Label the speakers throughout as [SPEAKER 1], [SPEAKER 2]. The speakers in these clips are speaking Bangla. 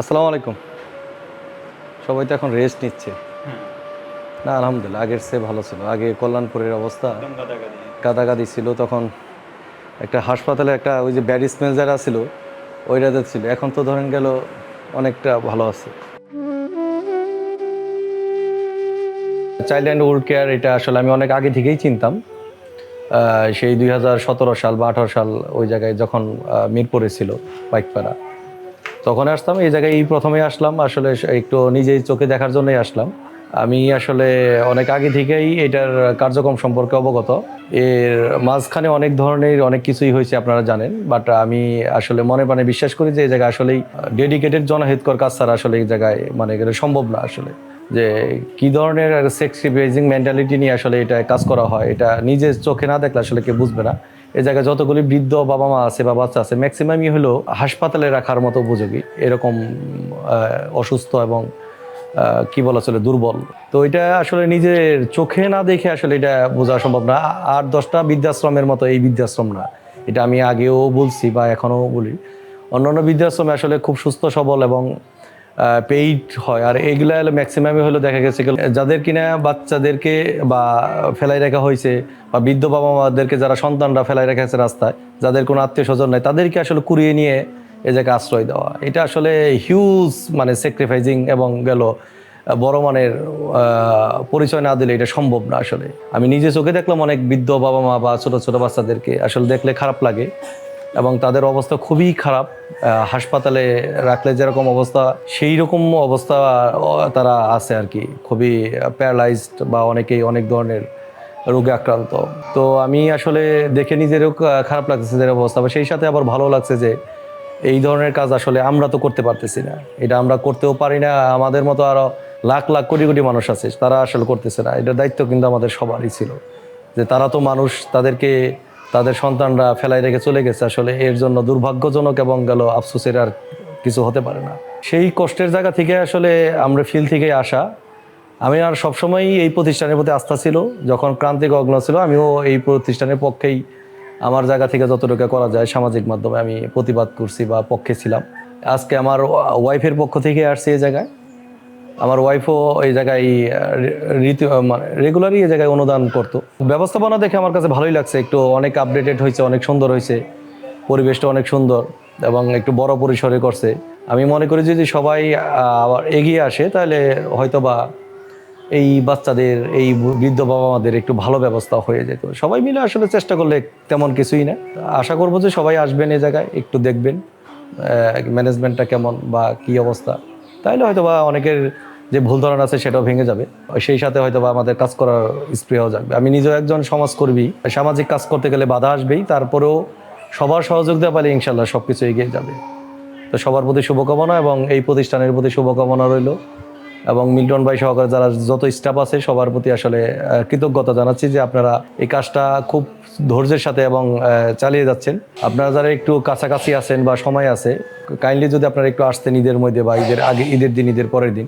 [SPEAKER 1] আসসালামু আলাইকুম। সবাই তো এখন রেস্ট নিচ্ছে। না আলহামদুলিল্লাহ আগের সে ভালো ছিল। আগে কল্যাণপুরের অবস্থা গাদাগাদি। ছিল তখন একটা হাসপাতালে একটা ওই যে ব্যাড স্মেল যারা ছিল ওইটাতে ছিল। এখন তো ধরেন গেল অনেকটা ভালো আছে। চাইল্ড অ্যান্ড ওল্ড কেয়ার এটা আসলে আমি অনেক আগে থেকেই চিনতাম। সেই দুই হাজার সতেরো সাল বা আঠারো সাল ওই জায়গায় যখন মিরপুরে ছিল বাইকপাড়া তখন আসতাম, এই জায়গায় এই প্রথমে আসলাম। আসলে একটু নিজেই চোখে দেখার জন্যই আসলাম। আমি আসলে অনেক আগে থেকেই এটার কার্যক্রম সম্পর্কে অবগত। এর মাঝখানে অনেক ধরনের অনেক কিছুই হয়েছে, আপনারা জানেন। বাট আমি আসলে মনে প্রাণে বিশ্বাস করি যে, এই জায়গায় আসলেই ডেডিকেটেড জনহিতকর কাজ ছাড়া আসলে এই জায়গায় মানে সম্ভব না আসলে। যে কি ধরনের সেক্সিভাইজিং মেন্টালিটি নিয়ে আসলে এটা কাজ করা হয়, এটা নিজের চোখে না দেখলে আসলে কেউ বুঝবে না। এই জায়গায় যতগুলি বৃদ্ধ বাবা মা আছে বা বাচ্চা আছে ম্যাক্সিমামই হলো হাসপাতালে রাখার মতো উপযোগী। এরকম অসুস্থ এবং কি বলা চলে, দুর্বল। তো এটা আসলে নিজের চোখে না দেখে আসলে এটা বোঝা সম্ভব না। আর দশটা বৃদ্ধাশ্রমের মতো এই বৃদ্ধাশ্রম না। এটা আমি আগেও বলছি বা এখনও বলি। অন্যান্য বৃদ্ধাশ্রমে আসলে খুব সুস্থ, সবল এবং পেইড হয়। আর এগুলা হলো ম্যাক্সিমামই হলো দেখা গেছে যাদের কিনা বাচ্চাদেরকে বা ফেলাই রাখা হয়েছে বা বৃদ্ধ বাবা মাদেরকে যারা সন্তানরা ফেলাই রাখা আছে রাস্তায়, যাদের কোনো আত্মীয় স্বজন নাই, তাদেরকে আসলে কুড়িয়ে নিয়ে এ জায়গায় আশ্রয় দেওয়া। এটা আসলে হিউজ মানে স্যাক্রিফাইজিং এবং গেল বড় মানের পরিচয় না দিলে এটা সম্ভব না আসলে। আমি নিজে চোখে দেখলাম অনেক বৃদ্ধ বাবা মা বা ছোটো ছোটো বাচ্চাদেরকে আসলে দেখলে খারাপ লাগে। এবং তাদের অবস্থা খুবই খারাপ। হাসপাতালে রাখলে যেরকম অবস্থা, সেই রকম অবস্থা তারা আছে আর কি। খুবই প্যারালাইজড বা অনেকেই অনেক ধরনের রোগে আক্রান্ত। তো আমি আসলে দেখে নিজেরও খারাপ লাগছে যে অবস্থা, বা সেই সাথে আবার ভালো লাগছে যে এই ধরনের কাজ আসলে আমরা তো করতে পারতেছি না। এটা আমরা করতেও পারি না, আমাদের মতো আরও লাখ লাখ, কোটি কোটি মানুষ আছে, তারা আসলে করতেছে না। এটার দায়িত্ব কিন্তু আমাদের সবারই ছিল। যে তারা তো মানুষ, তাদেরকে তাদের সন্তানরা ফেলাই রেখে চলে গেছে। আসলে এর জন্য দুর্ভাগ্যজনক এবং গেল আফসোসের আর কিছু হতে পারে না। সেই কষ্টের জায়গা থেকে আসলে আমরা ফিল থেকে আসা। আমি আর সবসময়ই এই প্রতিষ্ঠানের প্রতি আস্থা ছিল। যখন ক্রান্তিক অগ্ন ছিল, আমিও এই প্রতিষ্ঠানের পক্ষেই আমার জায়গা থেকে যতটুকু করা যায় সামাজিক মাধ্যমে আমি প্রতিবাদ করছি বা পক্ষে ছিলাম। আজকে আমার ওয়াইফের পক্ষ থেকে আসছি এই জায়গায়। আমার ওয়াইফও এই জায়গায় রীতি মানে রেগুলারই এই জায়গায় অনুদান করতো। ব্যবস্থাপনা দেখে আমার কাছে ভালোই লাগছে। একটু অনেক আপডেটেড হয়েছে, অনেক সুন্দর হয়েছে। পরিবেশটা অনেক সুন্দর এবং একটু বড় পরিসরে করছে। আমি মনে করি যদি সবাই আবার এগিয়ে আসে, তাহলে হয়তোবা এই বাচ্চাদের, এই বৃদ্ধ বাবা মাদের একটু ভালো ব্যবস্থা হয়ে যেত। সবাই মিলে আসলে চেষ্টা করলে তেমন কিছুই না। আশা করব যে, সবাই আসবেন এই জায়গায়, একটু দেখবেন ম্যানেজমেন্টটা কেমন বা কি অবস্থা। তাইলে হয়তো বা অনেকের যে ভুল ধারণা আছে সেটাও ভেঙে যাবে। সেই সাথে হয়তো বা আমাদের কাজ করার স্প্রেও যাবে আমি নিজেও একজন সমাজকর্মী। সামাজিক কাজ করতে গেলে বাধা আসবেই। তারপরেও সবার সহযোগ দেওয়া পালে ইনশাল্লাহ সব কিছু এগিয়ে যাবে। তো সবার প্রতি শুভকামনা এবং এই প্রতিষ্ঠানের প্রতি শুভকামনা রইল। এবং মিল্টন ভাই সহকারে যারা যত স্টাফ আছে, সবার প্রতি আসলে কৃতজ্ঞতা জানাচ্ছি যে আপনারা এই কাজটা খুব ধৈর্যের সাথে এবং চালিয়ে যাচ্ছেন। আপনারা যারা একটু কাছাকাছি আছেন বা সময় আছে কাইন্ডলি যদি আপনারা একটু আসতেন ঈদের মধ্যে বা ঈদের আগে, ঈদের দিন, ঈদের পরের দিন,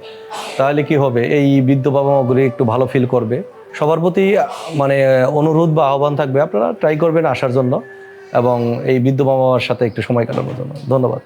[SPEAKER 1] তাহলে কি হবে? এই বৃদ্ধ বাবা মাগুলি একটু ভালো ফিল করবে। সবার প্রতি মানে অনুরোধ বা আহ্বান থাকবে, আপনারা ট্রাই করবেন আসার জন্য এবং এই বৃদ্ধ বাবা মার সাথে একটু সময় কাটানোর জন্য। ধন্যবাদ।